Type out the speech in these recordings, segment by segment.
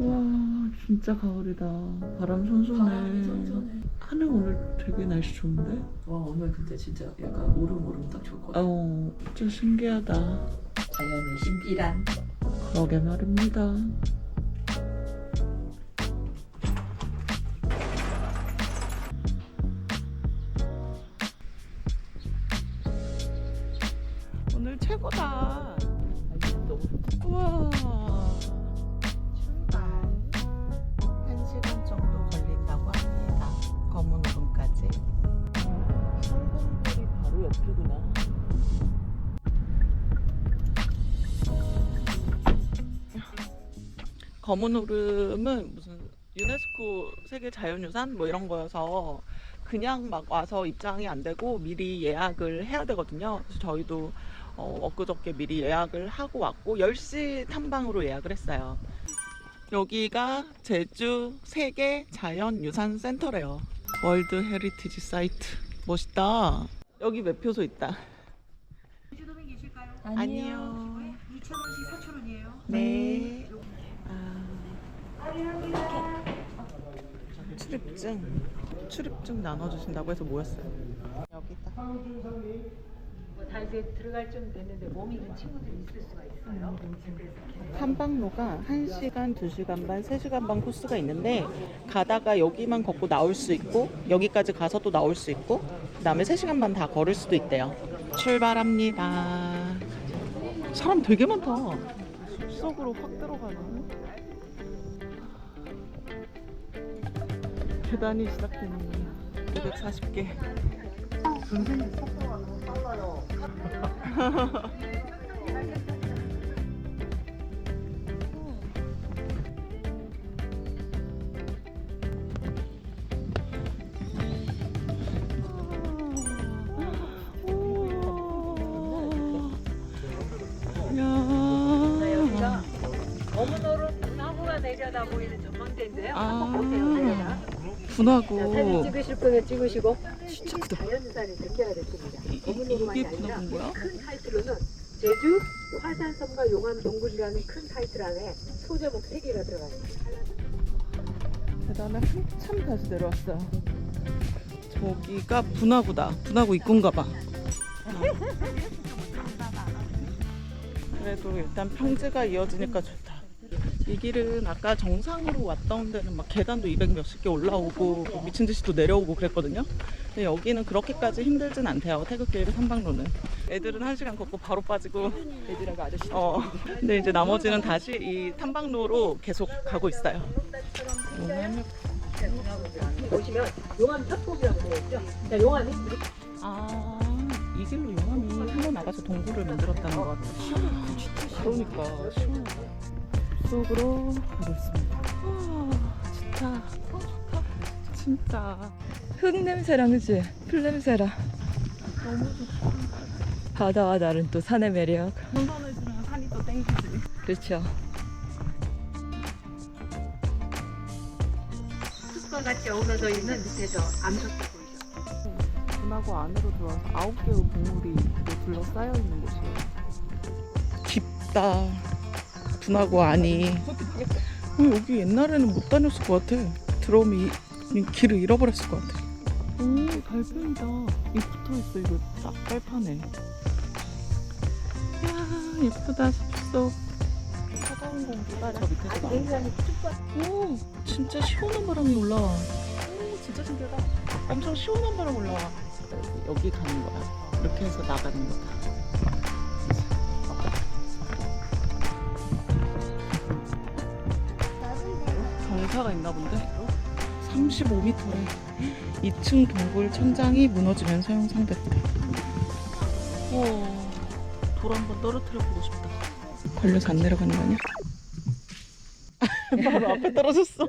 와 진짜 가을이다. 바람 손손해. 하늘 오늘 되게 날씨 좋은데? 와 오늘 근데 진짜 약간 오름오름 딱 좋을 것 같아. 어, 진짜 신기하다. 자연의 신비란. 그러게 말입니다. 검은 오름은 무슨 유네스코 세계 자연유산 뭐 이런 거여서 그냥 막 와서 입장이 안 되고 미리 예약을 해야 되거든요. 그래서 저희도 어, 엊그저께 미리 예약을 하고 왔고 10시 탐방으로 예약을 했어요. 여기가 제주 세계 자연유산 센터래요. 월드 헤리티지 사이트. 멋있다. 여기 매표소 있다. 주도면 계실까요? 아니요. 2,000원씩 4,000원이에요. 네. 아. 출입증. 출입증 나눠주신다고 해서 모였어요. 여기다. 뭐다 이제 들어갈 좀 됐는데 몸이 좀 친구들이 있을 수가 있어요. 탐방로가 1시간, 2시간 반, 3시간 반 코스가 있는데 가다가 여기만 걷고 나올 수 있고 여기까지 가서 또 나올 수 있고 그 다음에 3시간 반 다 걸을 수도 있대요. 출발합니다. 사람 되게 많다. 숲속으로 확 들어가는. 계단이 시작됩니다. 540개. 분하고 찍으실 거면 찍으시고 진짜 크다. 이- 이- 어머노로만이 이게 분화구인 거야? 큰 타이틀로는 제주 화산섬과 용암 동굴이라는 큰 타이틀 안에 소제목 3개가 들어가 있습니다. 계단을 한참 다시 내려왔어요. 저기가 분화구다. 분화구 입구인가 봐. 그래도 일단 평지가 이어지니까 좋다. 이 길은 아까 정상으로 왔던 데는 막 계단도 200 몇십 개 올라오고 뭐 미친 듯이 또 내려오고 그랬거든요. 근데 여기는 그렇게까지 힘들진 않대요. 태극길 삼방로는. 애들은 한 시간 걷고 바로 빠지고 애들하고 아저씨 어. 근데 이제 나머지는 다시 이 탐방로로 계속 가고 있어요. 보시면 용암 협곡이라고 되어 있죠. 자, 용암이 아, 이 길로 용암이 흘러 나가서 동굴을 만들었다는 것 같아요. 그러니까 시원하다. 속으로 가고 있습니다. 와, 진짜. 진짜. 흙 냄새랑 그치? 풀 냄새랑 너무 좋다. 바다와 다른 또 산의 매력 선선해지면 산이 또 땡기지. 그렇죠 숲과 같이 어우러져 있는 밑에서 암석도 보이죠. 분하고 안으로 들어와서 아홉 개의 동물이 둘러싸여 있는 곳이에요. 깊다. 분하고 안이. 어, 여기 옛날에는 못 다녔을 것 같아. 들어오면 이, 이 길을 잃어버렸을 것 같아. 오, 달팽이다. 이 붙어 있어. 이거 딱 깔판에. 야, 예쁘다. 숲속. 차가운 공기가 저 밑에서 나. 굉장히 춥고 오, 진짜 시원한 바람이 올라와. 오, 진짜 신기하다. 엄청 시원한 바람 올라와. 여기 가는 거야. 이렇게 해서 나가는 거다. 경사가 있나 본데? 35m래. 2층 동굴 천장이 무너지면서 형성됐대. 우와, 돌 한번 떨어뜨려 보고 싶다. 걸려서 안 내려가는 거 아니야? 바로 앞에 떨어졌어.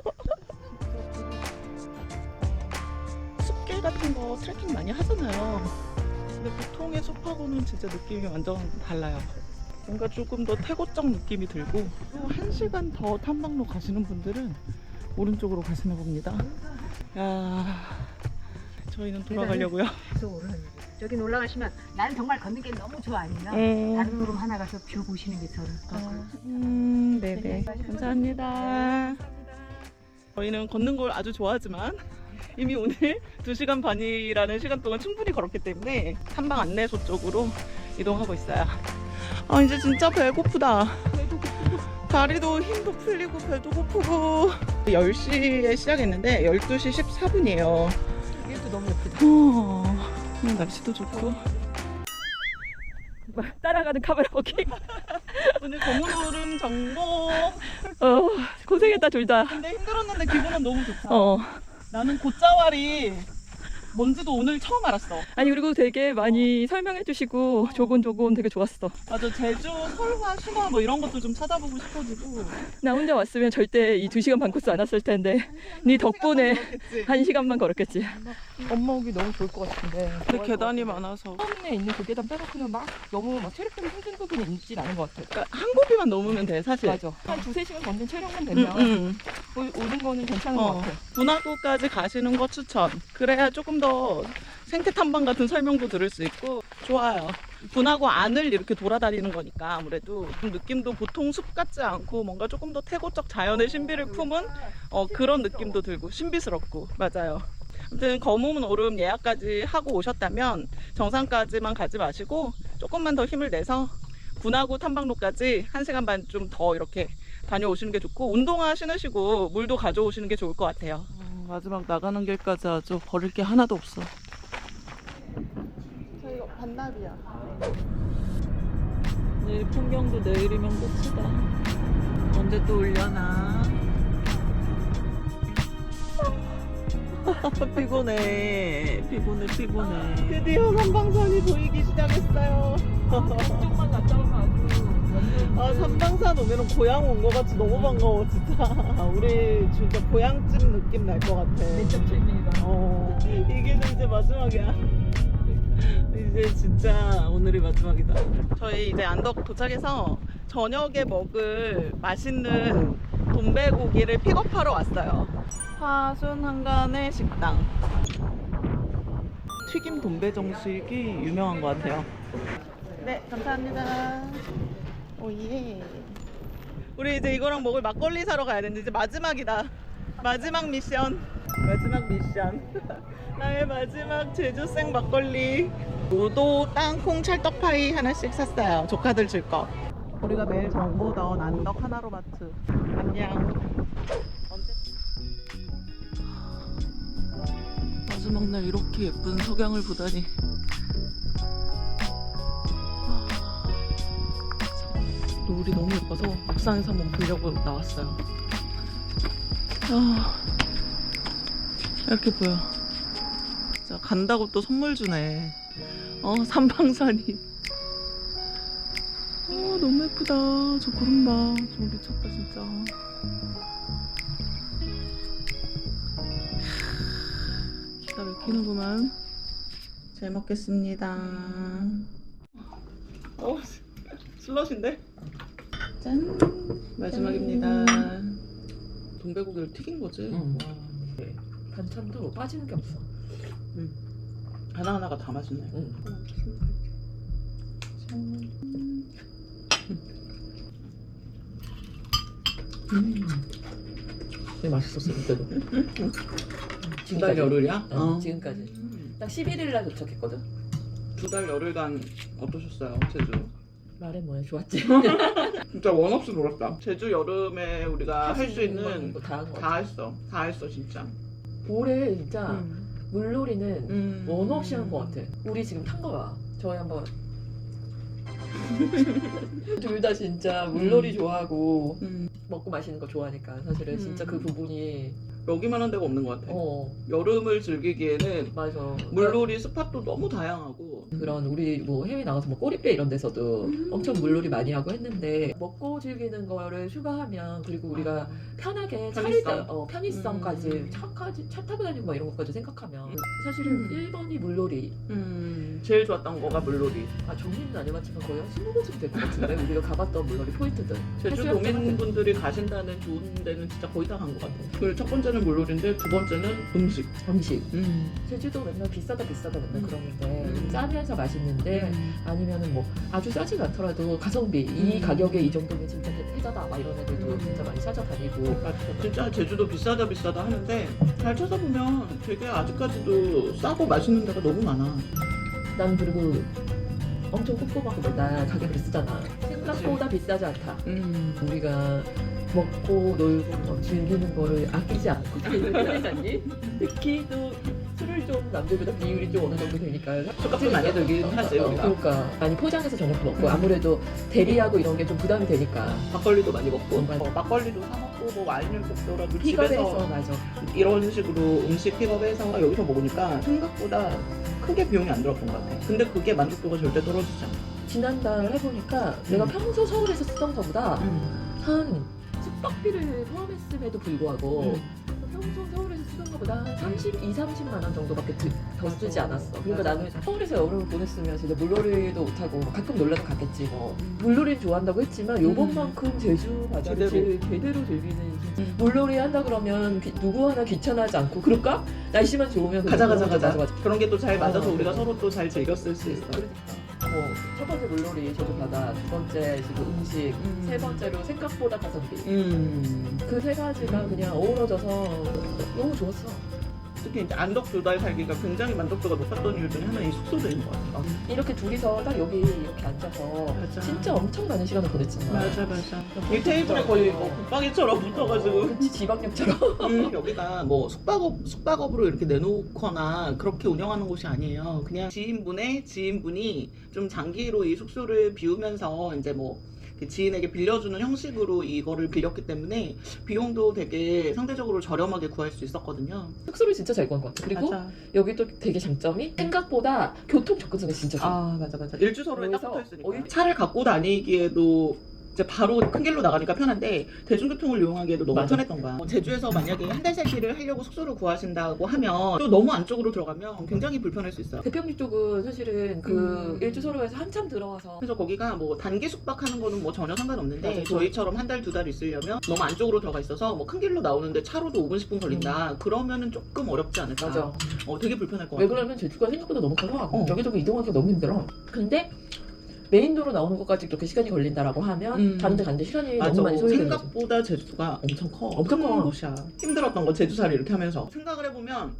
숲길 같은 거 트레킹 많이 하잖아요. 근데 보통의 숲하고는 진짜 느낌이 완전 달라요. 뭔가 조금 더 태고적 느낌이 들고 또한 시간 더 탐방로 가시는 분들은 오른쪽으로 가시나 봅니다. 야, 저희는 돌아가려고요. 계속 오르는 저기 올라가시면 나는 정말 걷는 게 너무 좋아하니까 음, 다른 구름 하나 가서 뷰 보시는 게 저는 더 음, 네네. 감사합니다. 저희는 걷는 걸 아주 좋아하지만 이미 오늘 2시간 반이라는 시간 동안 충분히 걸었기 때문에 탐방 안내소 쪽으로 이동하고 있어요. 아 이제 진짜 배고프다. 다리도 힘도 풀리고 배도 고프고 10시에 시작했는데 12시 14분이에요. 이것도 너무 예쁘다. 어, 날씨도 좋고 따라가는 카메라 오케이. 오늘 얼음 정복 어, 고생했다, 둘 다. 근데 힘들었는데 기분은 너무 좋다. 어. 나는 곶자왈이 뭔지도 오늘 처음 알았어. 아니, 그리고 되게 많이 설명해 주시고, 조곤조곤 되게 좋았어. 맞아 제주 설화 신화 뭐 이런 것도 좀 찾아보고 싶어지고 나 혼자 왔으면 절대 이두 시간 반 코스 안 왔을 텐데, 네 덕분에 그렇겠지. 한 시간만 걸었겠지. 엄마 오기 너무 좋을 것 같은데. 근데 계단이 많아서 처음에 있는 그 계단 빼놓고는 막 너무 막 체력적으로 힘든 부분이 있진 않은 것 같아. 그러니까 한 고비만 넘으면 돼 사실. 맞아. 한 두세 시간 걷는 체력만 응, 되면 응. 오- 오는 거는 괜찮은 어. 것 같아. 분화구까지 가시는 거 추천. 그래야 조금 더 생태 탐방 같은 설명도 들을 수 있고 좋아요. 분화구 안을 이렇게 돌아다니는 거니까 아무래도 좀 느낌도 보통 숲 같지 않고 뭔가 조금 더 태고적 자연의 신비를 품은 어, 그런 느낌도 들고 신비스럽고 맞아요. 아무튼 검은 오름 예약까지 하고 오셨다면 정상까지만 가지 마시고 조금만 더 힘을 내서 분화구 탐방로까지 한 시간 반 좀 더 이렇게 다녀오시는 게 좋고 운동화 신으시고 물도 가져오시는 게 좋을 것 같아요. 마지막 나가는 길까지 아주 버릴 게 하나도 없어. 저희가 반납이야. 내일 풍경도 내일이면 끝이다. 언제 또 올려나? 피곤해. 피곤해, 피곤해. 드디어 삼방산이 보이기 시작했어요. 아, 삼방산 오면은 고향 온 거 같이 너무 반가워, 진짜. 우리 진짜 고향집 느낌 날 것 같아. 내적 질문이다. 어, 이게 이제 마지막이야. 이제 진짜 오늘이 마지막이다. 저희 이제 안덕 도착해서 저녁에 먹을 맛있는 돈배고기를 픽업하러 왔어요. 화순 한간의 식당. 튀김 돈배 정식이 유명한 것 같아요. 네, 감사합니다. 오예. 우리 이제 이거랑 먹을 막걸리 사러 가야 되는데 이제 마지막이다. 마지막 미션. 마지막 미션. 나의 마지막 제주생 막걸리. 우도 땅콩 찰떡파이 하나씩 샀어요. 조카들 줄 거. 우리가 매일 정보던 안덕 하나로마트. 안녕. 언제? 마지막 날 이렇게 예쁜 석양을 보다니. 노을이 너무 예뻐서 옥상에서 한번 보려고 나왔어요. 아, 이렇게 보여. 진짜 간다고 또 선물 주네. 어, 삼방산이. 어, 너무 예쁘다. 저 구름 봐. 좀 미쳤다, 진짜. 기가 막히는구만. 잘 먹겠습니다. 어, 슬러시인데? 짠! 마지막입니다. 동배고기를 튀긴 거지? 응. 반찬도 빠지는 게 없어. 하나하나가 다 맛있네. 응. 음. 되게 맛있었어 그때도. 두달 열흘이야? 어, 지금까지. 음. 딱 11일 날 도착했거든. 두 달 열흘간 어떠셨어요, 제주? 말해 뭐해 좋았지. 진짜 원 없이 놀았다. 제주 여름에 우리가 할 수 있는 다한 거. 다 했어. 다 했어, 진짜. 올해 진짜 음. 물놀이는 음. 원 없이 한거 같아. 우리 지금 탄 거 봐. 저희 한번 둘 다 진짜 물놀이 좋아하고 음. 먹고 마시는 거 좋아하니까 사실은 진짜 음. 그 부분이 여기만 한 데가 없는 것 같아. 어 여름을 즐기기에는 맞아. 물놀이 스팟도 너무 다양하고 그런 우리 뭐 해외 나가서 뭐 꼬리빼 이런 데서도 음. 엄청 물놀이 많이 하고 했는데 먹고 즐기는 거를 휴가하면 그리고 우리가 편하게 차를 편의성. 어, 편의성까지 음. 차까지 차 타고 다니고 막 이런 것까지 생각하면 사실은 음. 1번이 물놀이 음, 제일 좋았던 거가 물놀이. 아 종류는 안 해봤지만 거의 한 20곳쯤 될 것 같은데 우리가 가봤던 물놀이 포인트들 제주 해수욕장 같은 도민분들이 가신다는 좋은 데는 진짜 거의 다 간 것 같아. 그리고 첫 번째는 물놀이인데 두 번째는 음식. 음식. 음. 제주도 맨날 비싸다 비싸다 맨날 음. 그러는데 음. 짜면서 맛있는데 아니면은 뭐 아주 짜지 않더라도 가성비 이 음. 가격에 이 정도면 진짜 혜자다 막 이런 애들도 음. 진짜 많이 찾아다니고. 진짜 제주도 비싸다 비싸다 하는데 잘 찾아보면 되게 아직까지도 싸고 맛있는 데가 너무 많아. 난 그리고 엄청 꼼꼼하게 맨날 가격을 쓰잖아 생각보다 비싸지 않다 음. 우리가 먹고 놀고 뭐 즐기는 거를 아끼지 않고 다니는 편이잖니 특히 또 술을 좀 남들보다 비율이 좀 어느 정도 되니까 술값도 많이 들긴 하지 우리가. 그러니까 많이 포장해서 저녁 먹고 아무래도 대리하고 이런 게 좀 부담이 되니까 막걸리도 많이 먹고 음, 맞아. 어, 막걸리도 사 먹고 뭐 와인을 먹더라도 픽업해서 집에서 맞아 이런 식으로 음식 픽업해서 여기서 먹으니까 생각보다 크게 비용이 안 들었던 것 같아. 근데 그게 만족도가 절대 떨어지지 않아. 지난달 해보니까 내가 음. 평소 서울에서 쓰던 거보다 음. 한 숙박비를 포함했음에도 불구하고 음. 평소 서울에서 쓰던 것보다 한 32, 30만 원 정도밖에 드- 더 쓰지 않았어. 그러니까 나는 서울에서 여름을 보냈으면 진짜 물놀이도 못하고 뭐 가끔 놀러도 갔겠지 뭐. 물놀이는 좋아한다고 했지만 요번만큼 제주 바다를 음. 제대로. 제대로, 즐기는 진짜 음. 물놀이 한다 그러면 귀- 누구 하나 귀찮아하지 않고 그럴까? 날씨만 좋으면 가자 가자 가자. 그런 게 또 잘 맞아서 어, 우리가 그래. 서로 또 잘 즐겼을 수 있어. 그러니까 뭐 첫 번째 물놀이 제주 바다, 두 번째 지금 음식, 음. 세 번째로 생각보다 가성비. 음. 그 세 가지가 그냥 어우러져서 너무 좋았어. 특히 이제 안덕 두 달 살기가 굉장히 만족도가 높았던 이유 중에 하나는 이 숙소들인 것 같아. 이렇게 둘이서 딱 여기 이렇게 앉아서 맞아. 진짜 엄청 많은 시간을 보냈잖아. 맞아 맞아. 이 테이블에 거의 뭐 붙박이처럼 붙어가지고. 그치 지방역처럼. 음, 여기가 뭐 숙박업 숙박업으로 이렇게 내놓거나 그렇게 운영하는 곳이 아니에요. 그냥 지인분의 지인분이 좀 장기로 이 숙소를 비우면서 이제 뭐 지인에게 빌려주는 형식으로 이거를 빌렸기 때문에 비용도 되게 상대적으로 저렴하게 구할 수 있었거든요. 숙소를 진짜 잘 구한 것 같아. 그리고 맞아. 여기 또 되게 장점이 생각보다 교통 접근성이 진짜 좋아. 아 맞아 맞아. 일주서로에 딱 붙어 있으니까 차를 갖고 다니기에도 이제 바로 큰 길로 나가니까 편한데 대중교통을 이용하기에도 너무 맞아. 편했던 거야. 뭐 제주에서 만약에 한 달 살기를 하려고 숙소를 구하신다고 하면 또 너무 안쪽으로 들어가면 굉장히 불편할 수 있어요. 대평리 쪽은 사실은 그 음. 일주소로에서 한참 들어와서 그래서 거기가 뭐 단기 숙박하는 거는 뭐 전혀 상관없는데 맞아. 저희처럼 한 달 두 달 있으려면 너무 안쪽으로 들어가 있어서 뭐 큰 길로 나오는데 차로도 5분 10분 걸린다. 그러면은 조금 어렵지 않을까. 맞아. 어 되게 불편할 것왜 같아. 그러면 제주가 생각보다 너무 커서 어. 여기저기 이동하기가 너무 힘들어. 근데 메인도로 나오는 것까지 그렇게 시간이 걸린다라고 하면 음. 다른 데 가는데 시간이 맞아. 너무 많이 소요되는 거지. 생각보다 제주가 엄청 커. 엄청 커. 큰 곳이야. 힘들었던 거 제주살이 이렇게 하면서 생각을 해보면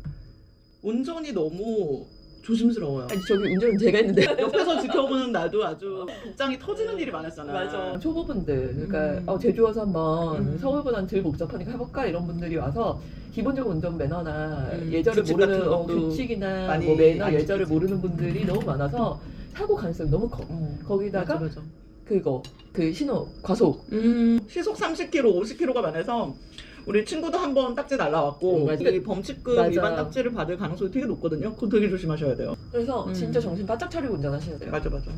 운전이 너무 조심스러워요. 아니 저기 운전은 제가 했는데 옆에서 지켜보는 나도 아주 복장이 터지는 일이 많았잖아. 초보분들 그러니까 음. 어, 제주 와서 한번 음. 서울보다는 덜 복잡하니까 해볼까 이런 분들이 와서 기본적으로 운전 매너나 음, 예절을 규칙 모르는 어, 규칙이나 뭐 매너 안 예절을. 모르는 분들이 너무 많아서 사고 가능성이 너무 커. 어, 거기다가 맞아, 맞아. 그거 그 신호 과속 음, 시속 30km, 50km가 많아서 우리 친구도 한 번 딱지 날라왔고 음, 맞아. 이 범칙금 맞아. 위반 딱지를 받을 가능성이 되게 높거든요. 그거 되게 조심하셔야 돼요. 그래서 음. 진짜 정신 바짝 차리고 운전하셔야 돼요. 맞아 맞아.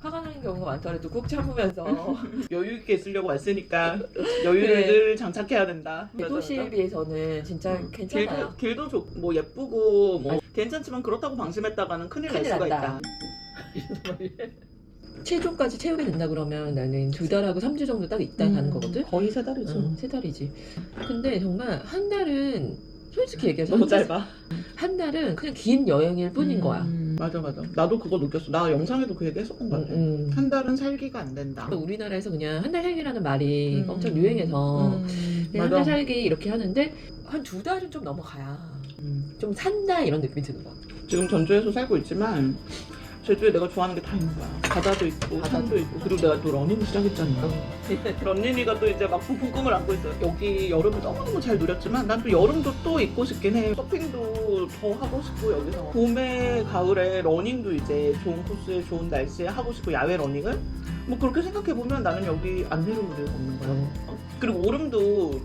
화가 나는 경우가 많더라도 꾹 참으면서 여유 있게 있으려고 왔으니까 여유를 그래. 늘 장착해야 된다. 도시에 비해서는 진짜 음, 괜찮아요. 길도, 길도 좋, 뭐 예쁘고 뭐 괜찮지만 그렇다고 방심했다가는 큰일 날 큰일 수가 난다. 있다. 최종까지 채우게 된다 그러면 나는 두 달하고 삼주 정도 딱 있다 가는 거거든. 음, 거의 세 달이죠. 응, 세 달이지. 근데 정말 한 달은 솔직히 얘기해서 너무 한 달- 짧아. 한 달은 그냥 긴 여행일 뿐인 거야. 음, 맞아 맞아. 나도 그거 느꼈어. 나 영상에도 그 얘기 했었던 것 음, 같아. 음. 한 달은 살기가 안 된다. 우리나라에서 그냥 한 달 살기라는 말이 음. 엄청 유행해서 음, 그냥 한 맞아. 달 살기 이렇게 하는데 한 두 달은 좀 넘어가야 음. 좀 산다 이런 느낌이 드는 거야. 지금 전주에서 살고 있지만 제주에 내가 좋아하는 게 다 있는 거야. 바다도 있고 산도 있고 그리고 내가 또 러닝을 시작했잖아. 런닝이가 또 이제 막 부푼 꿈을 안고 있어요. 여기 여름을 너무너무 잘 누렸지만 난 또 여름도 또 있고 싶긴 해. 서핑도 더 하고 싶고 여기서 봄에 가을에 러닝도 이제 좋은 코스에 좋은 날씨에 하고 싶고 야외 러닝을 뭐 그렇게 생각해 보면 나는 여기 안 내려올 이유가 없는 거야. 어? 그리고 오름도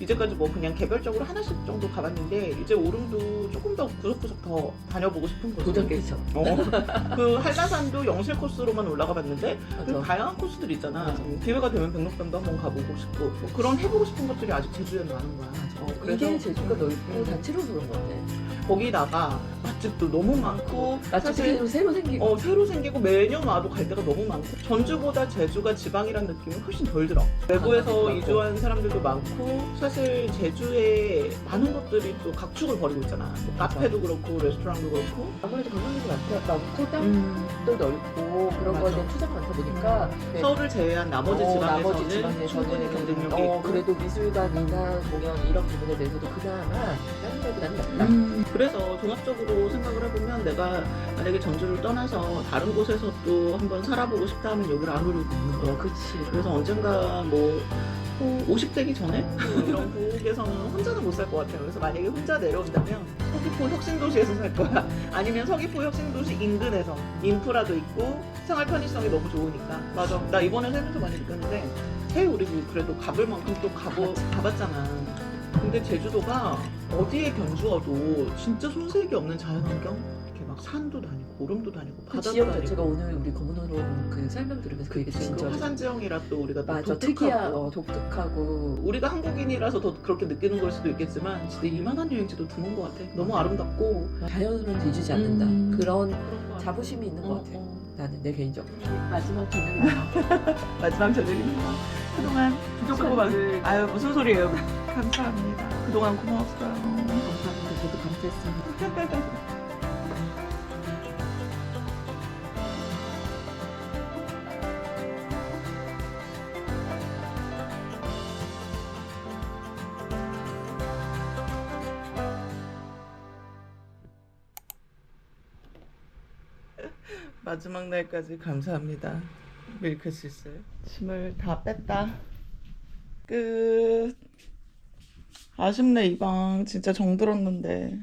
이제까지 뭐 그냥 개별적으로 하나씩 정도 가봤는데 이제 오름도 조금 더 구석구석 더 다녀보고 싶은 거지. 도전 끼쳐. 어. 그 한라산도 영실 코스로만 올라가 봤는데 그 맞아. 다양한 코스들 있잖아. 음, 기회가 되면 백록담도 한번 가보고 싶고 뭐 그런 해보고 싶은 것들이 아직 제주에 많은 거야. 어, 이게 제주가 넓고 음. 다채로워서 그런 것 같아. 거기다가 맛집도 너무 많고 맛집이 좀 새로 생기고. 어, 새로 생기고 매년 와도 갈 데가 너무 많고 전주보다 제주가 지방이란 느낌이 훨씬 덜 들어. 외부에서 맞고. 이주한 사람들도 많고 사실 제주에 많은 것들이 또 각축을 벌이고 있잖아. 뭐 카페도 그렇고 레스토랑도 그렇고. 아무래도 관광객이 많다 많고. 땅도 음. 넓고 그런 거에 대한 투자가 많다 보니까. 네. 서울을 제외한 나머지 어, 지방에서는 나머지 지방에서는 충분히 경쟁력이 어, 있고. 그래도 미술관이나 공연 이런 부분에 대해서도 그나마 다른 데보다는 낫다. 음, 그래서 종합적으로 생각을 해보면 내가 만약에 전주를 떠나서 다른 곳에서 또 한번 살아보고 싶다 하면 여기를 안 오려고 있는 거야 어, 그치. 그래서 언젠가 뭐 50대기 전에 이런 고국에서는 혼자는 못 살 것 같아요. 그래서 만약에 혼자 내려온다면 서귀포 혁신도시에서 살 거야. 아니면 서귀포 혁신도시 인근에서 인프라도 있고 생활 편의성이 너무 좋으니까. 맞아. 나 이번에 살면서 많이 느꼈는데 해 우리 그래도 가볼 만큼 또 가보, 가봤잖아. 근데 제주도가 어디에 견주어도 진짜 손색이 없는 자연환경? 이렇게 막 산도 다니고 오름도 다니고 그 바다도 지역 다니고 자체가 오늘 우리 검은호로 그 설명 들으면서 그 얘기 그 진짜 화산 지형이라 또 우리가 또 맞아 독특하고 특이한 어, 독특하고 우리가 한국인이라서 더 그렇게 느끼는 걸 수도 있겠지만 진짜 이만한 여행지도 드문 것 같아. 너무 아름답고 자연으로는 뒤지지 않는다 음. 그런 그런. 자부심이 있는 것 어, 같아 어. 나는 내 개인적으로 마지막 저녁 마지막 저녁입니다. 그동안 부족하고 막 아유 무슨 소리예요. 감사합니다. 그동안 고마웠어요. 감사합니다 저도 감사했습니다 마지막 날까지 감사합니다. 밀크시스. 짐을 다 뺐다. 끝. 아쉽네 이 방 진짜 정들었는데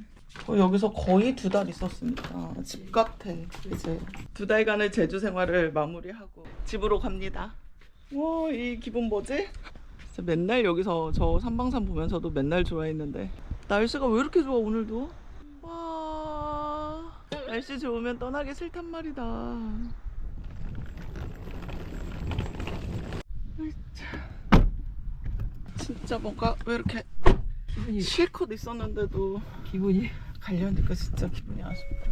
어, 여기서 거의 두 달 있었습니다. 집 같아 이제 두 달간의 제주 생활을 마무리하고 집으로 갑니다. 와이 기분 뭐지? 진짜 맨날 여기서 저 삼방산 보면서도 맨날 좋아했는데 날씨가 왜 이렇게 좋아 오늘도? 와 날씨 좋으면 떠나기 싫단 말이다. 으이차. 진짜 뭔가 왜 이렇게 기분이 실컷 있었는데도 기분이 가려니까 진짜 기분이 아쉽다.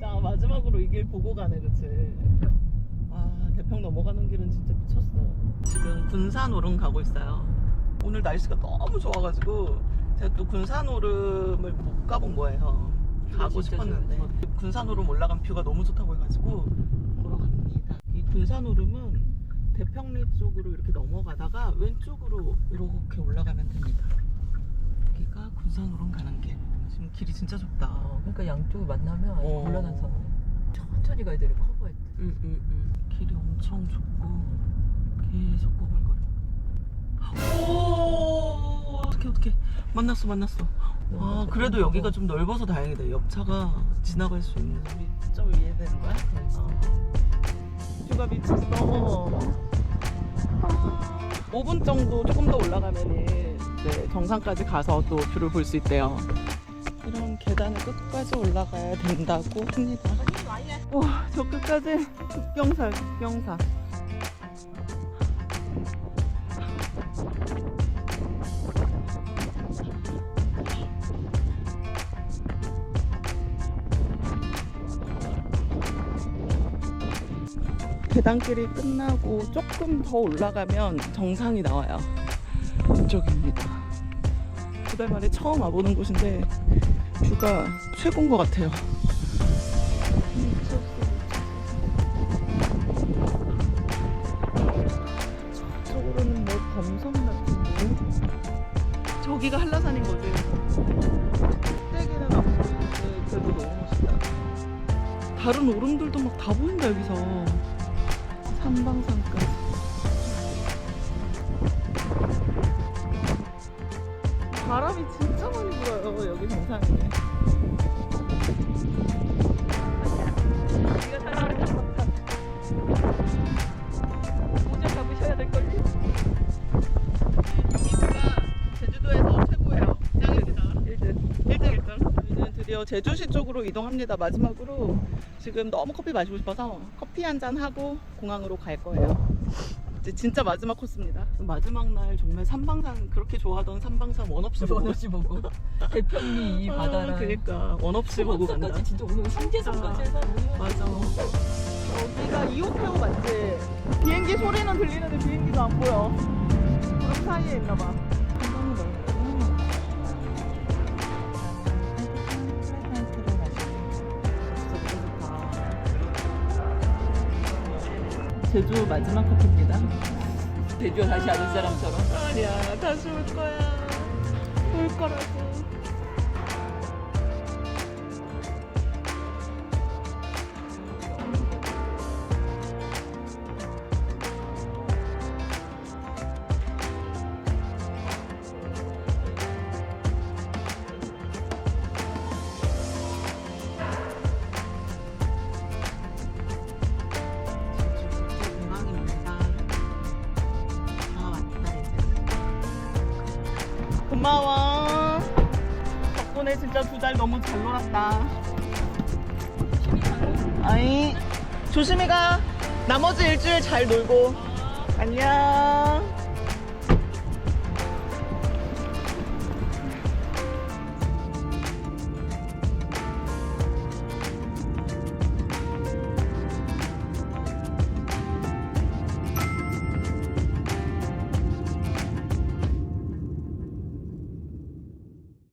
자 마지막으로 이 길 보고 가네 그치? 아 대평 넘어가는 길은 진짜 미쳤어. 지금 군산 오름 가고 있어요. 오늘 날씨가 너무 좋아가지고 제가 또 군산 오름을 못 가본 거예요. 가고 진짜 싶었는데 좋아. 군산 오름 올라간 뷰가 너무 좋다고 해가지고 보러 갑니다. 이 군산 오름은 대평리 쪽으로 이렇게 넘어가다가 왼쪽으로 이렇게 올라가면 됩니다. 여기가 군산 오름 가는 길. 지금 길이 진짜 좁다. 어, 그러니까 양쪽을 만나면 어. 곤란한 상황 천천히 가야 되를 커버했대 응, 응, 응. 길이 엄청 좁고 계속 꼬물거려. 오, 어떻게 어떻게 만났어 만났어. 아 그래도 여기가 좀 넓어서 다행이다. 옆차가 지나갈 수 있는. 우리 좀 이해되는 거야? 어. 뷰가 미쳤어. 아, 5분 정도 조금 더 올라가면은 이제 정상까지 가서 또 뷰를 볼 수 있대요. 이런 계단을 끝까지 올라가야 된다고 합니다. 와, 저 끝까지 급경사, 급경사. 계단길이 끝나고 조금 더 올라가면 정상이 나와요. 이쪽입니다. 두 달 만에 처음 와보는 곳인데 뷰가 최고인 것 같아요. 저쪽으로는 뭐 범섬 같은데 저기가 한라산인 거지. 꼭대기는 안 보이는데 그래도 너무 멋있다. 다른 제주시 쪽으로 이동합니다. 마지막으로 지금 너무 커피 마시고 싶어서 커피 한 잔 하고 공항으로 갈 거예요. 이제 진짜 마지막 코스입니다. 마지막 날 정말 삼방산 그렇게 좋아하던 삼방산 원 없이 보고 원 없이 보고 대평리 이 아, 바다랑 그러니까 원 없이 보고 간다. 진짜 오늘 신재선까지 해서 맞아. 여기가 이호태우 맞지? 비행기 소리는 들리는데 비행기가 안 보여. 구름 사이에 있나 봐. 제주 마지막 커피입니다. 대주에 다시 아는 사람처럼 아니야, 다시 올 거야. 올 거라고. 덕분에 진짜 두 달 너무 잘 놀았다. 아이, 조심히 가. 나머지 일주일 잘 놀고. 안녕.